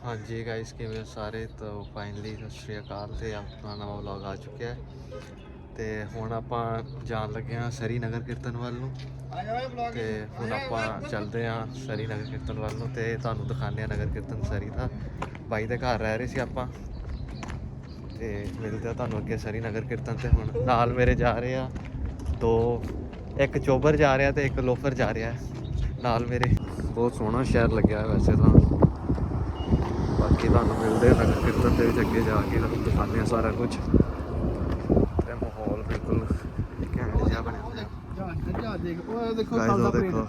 ਹਾਂਜੀ ਗਾਇਸ ਕਿਵੇਂ ਹੋ ਸਾਰੇ? ਤੋਂ ਫਾਈਨਲੀ ਸਤਿ ਸ਼੍ਰੀ ਅਕਾਲ ਤੇ ਆਪਣਾ ਨਵਾਂ ਵਲੌਗ ਆ ਚੁੱਕਿਆ ਹੈ। ਤੇ ਹੁਣ ਆਪਾਂ ਜਾਣ ਲੱਗੇ ਹਾਂ ਸਰੀ ਨਗਰ ਕੀਰਤਨ ਵੱਲ ਨੂੰ। ਤੇ ਹੁਣ ਆਪਾਂ ਚੱਲਦੇ ਹਾਂ ਸਰੀ ਨਗਰ ਕੀਰਤਨ ਵੱਲ ਨੂੰ ਤੇ ਤੁਹਾਨੂੰ ਦਿਖਾਉਂਦੇ ਹਾਂ ਨਗਰ ਕੀਰਤਨ ਸਰੀ ਦਾ। ਬਾਈ ਦੇ ਘਰ ਰਹਿ ਰਹੇ ਸੀ ਆਪਾਂ। ਤੇ ਮਿਲਦੇ ਆ ਤੁਹਾਨੂੰ ਅੱਗੇ ਸਰੀ ਨਗਰ ਕੀਰਤਨ ਤੇ ਹੁਣ। ਨਾਲ ਮੇਰੇ ਜਾ ਰਹੇ ਆ ਦੋ, ਇੱਕ ਚੋਬਰ ਜਾ ਰਿਹਾ ਤੇ ਇੱਕ ਲੋਫਰ ਜਾ ਰਿਹਾ ਨਾਲ ਮੇਰੇ ਬਹੁਤ ਸੋਹਣਾ ਸ਼ਹਿਰ ਲੱਗਿਆ ਵੈਸੇ ਤਾਂ। ਬਾਕੀ ਤੁਹਾਨੂੰ ਮਿਲਦੇ ਆ ਨਗਰ ਕੀਰਤਨ ਦੇ ਵਿੱਚ ਅੱਗੇ ਜਾ ਕੇ ਤੁਹਾਨੂੰ ਦਿਖਾਉਂਦੇ ਆ ਸਾਰਾ ਕੁਝ ਤੇ ਮਾਹੌਲ ਬਿਲਕੁਲ ਘੈਂਟ ਜਿਹਾ ਬਣਿਆ ਹੋਇਆ ਦੇਖੋ ਗਾਇਸ ਉਹ ਦੇਖੋ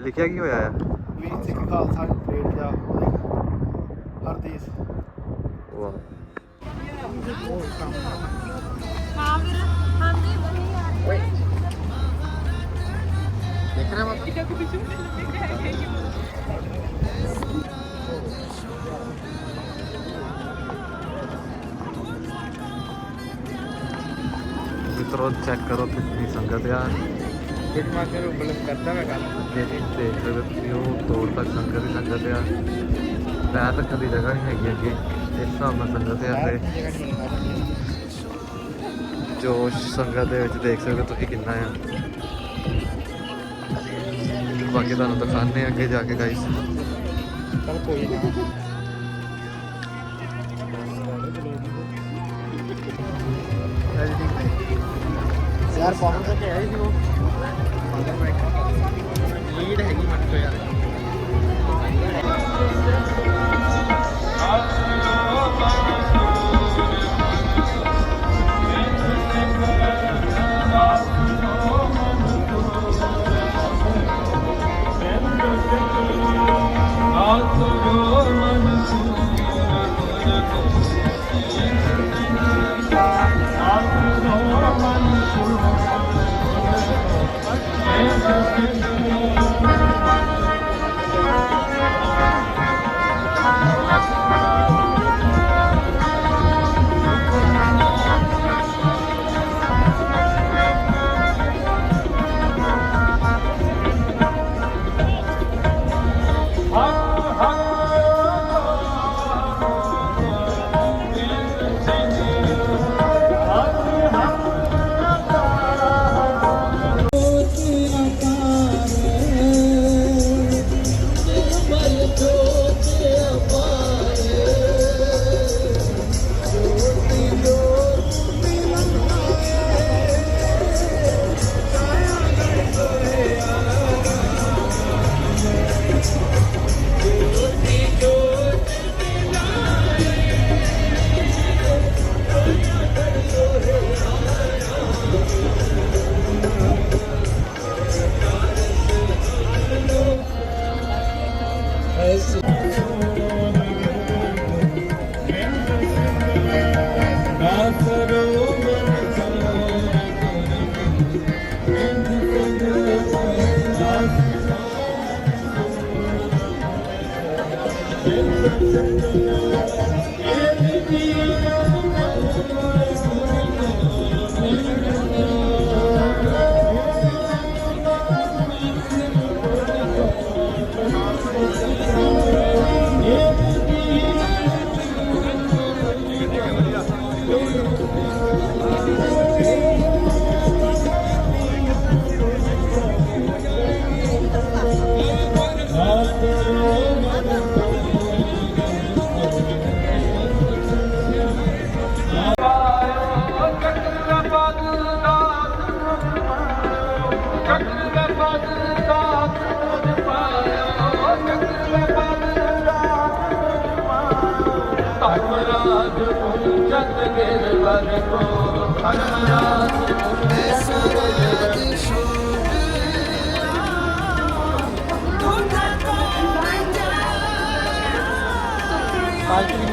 ਲਿਖਿਆ ਕੀ ਹੋਇਆ ਹੈ ਵੀਰ ਸਿੰਘ ਖਾਲਸਾ ਪਰੇਡ ਦਾ ਹਰ ਦੇਸ਼ ਵਾਹ ਹਾਂ ਵੀਰ ਹਾਂਜੀ ਬਣੀ ਆ ਰਹੀ ਹੈ ਦੇਖ ਰਹੇ ਮਤ ਮਿੱਤਰੋ ਚੈੱਕ ਕਰੋ ਕਿੰਨੀ ਸੰਗਤ ਆ। ਇੱਕ ਮਾਸੇ ਨੂੰ ਬਲਕ ਕਰਦਾ ਮੈਂ ਗੱਲ ਜਿਹੜੀ ਦੇਖ ਸਕਦੇ ਤੁਸੀਂ ਉਹ ਤੋੜ ਤੱਕ ਸੰਗਤ ਹੀ ਸੰਗਤ ਆ। ਪੈਰ ਰੱਖਣ ਦੀ ਜਗ੍ਹਾ ਨਹੀਂ ਹੈਗੀ ਅੱਗੇ। ਇਸ ਹਿਸਾਬ ਨਾਲ ਸੰਗਤ ਆ ਤੇ ਜੋਸ਼ ਸੰਗਤ ਦੇ ਵਿੱਚ ਦੇਖ ਸਕਦੇ ਤੁਸੀਂ ਕਿੰਨਾ ਆ। ਬਾਕੀ ਤੁਹਾਨੂੰ ਆ ਅੱਗੇ ਜਾ ਕੇ ਗਾਈਸ ਚਲ ਕੋਈ ਨਾ। यार पावर से क्या है कि वो लीड है कि मत तो यार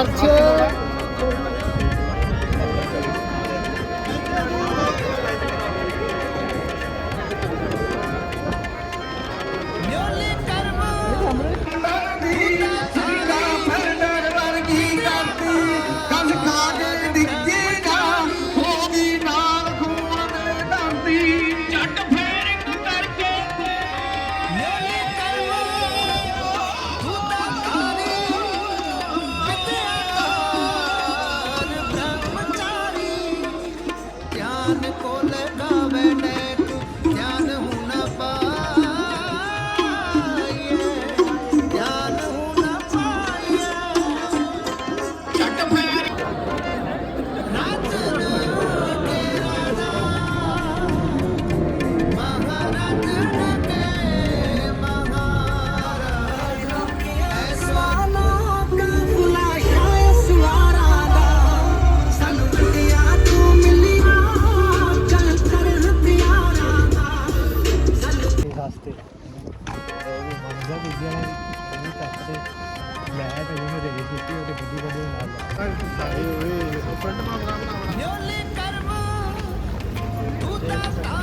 i'm Arthur. ¡Me olvido, Carván! ¡Tú estás a la!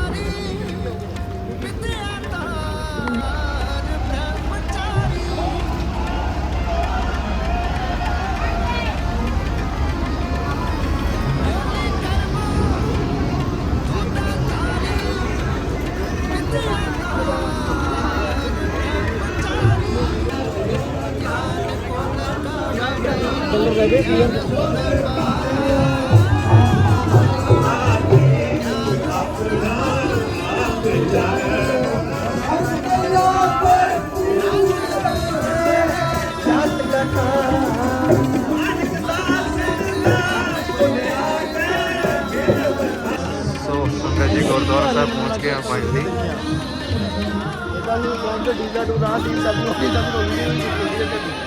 ਪਹੁੰਚ ਗਏ ਆ ਫਾਈਨਲੀ ਨੂੰ ਕੌਣ ਤੇ ਡੀਲਾ ਟੂ ਦਾ ਦੀ ਸਭ ਨੂੰ ਕੀ ਸਭ ਨੂੰ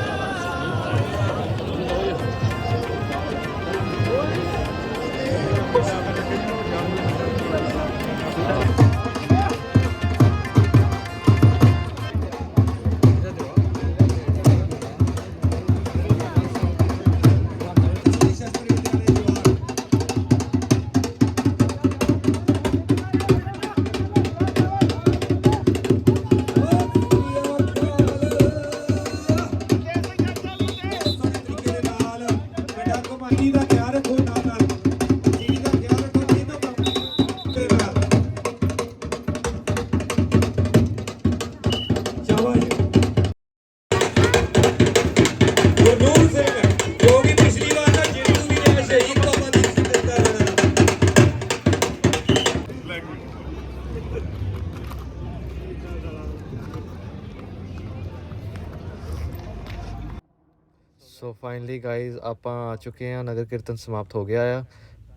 ਫਾਈਨਲੀ ਗਾਇਜ਼ ਆਪਾਂ ਆ ਚੁੱਕੇ ਹਾਂ, ਨਗਰ ਕੀਰਤਨ ਸਮਾਪਤ ਹੋ ਗਿਆ ਆ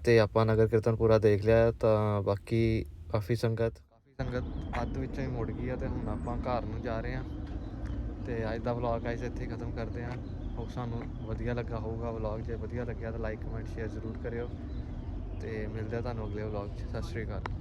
ਤੇ ਆਪਾਂ ਨਗਰ ਕੀਰਤਨ ਪੂਰਾ ਦੇਖ ਲਿਆ ਤਾਂ ਬਾਕੀ ਕਾਫੀ ਸੰਗਤ ਕਾਫੀ ਸੰਗਤ ਅੱਧ ਵਿੱਚੋਂ ਹੀ ਮੁੜ ਗਈ ਆ ਤੇ ਹੁਣ ਆਪਾਂ ਘਰ ਨੂੰ ਜਾ ਰਹੇ ਹਾਂ ਤੇ ਅੱਜ ਦਾ ਵਲੌਗ ਗਾਇਜ਼ ਇੱਥੇ ਖਤਮ ਕਰਦੇ ਹਾਂ। ਹੋਪ ਸਾਨੂੰ ਵਧੀਆ ਲੱਗਾ ਹੋਊਗਾ ਵਲੌਗ ਜੇ ਵਧੀਆ ਲੱਗਿਆ ਤਾਂ ਲਾਈਕ ਕਮੈਂਟ ਸ਼ੇਅਰ ਜ਼ਰੂਰ ਕਰਿਓ ਤੇ ਮਿਲਦੇ ਆ ਤੁਹਾਨੂੰ ਅਗਲੇ ਵਲੌਗ 'ਚ। ਸਤਿ ਸ਼੍ਰੀ ਅਕਾਲ।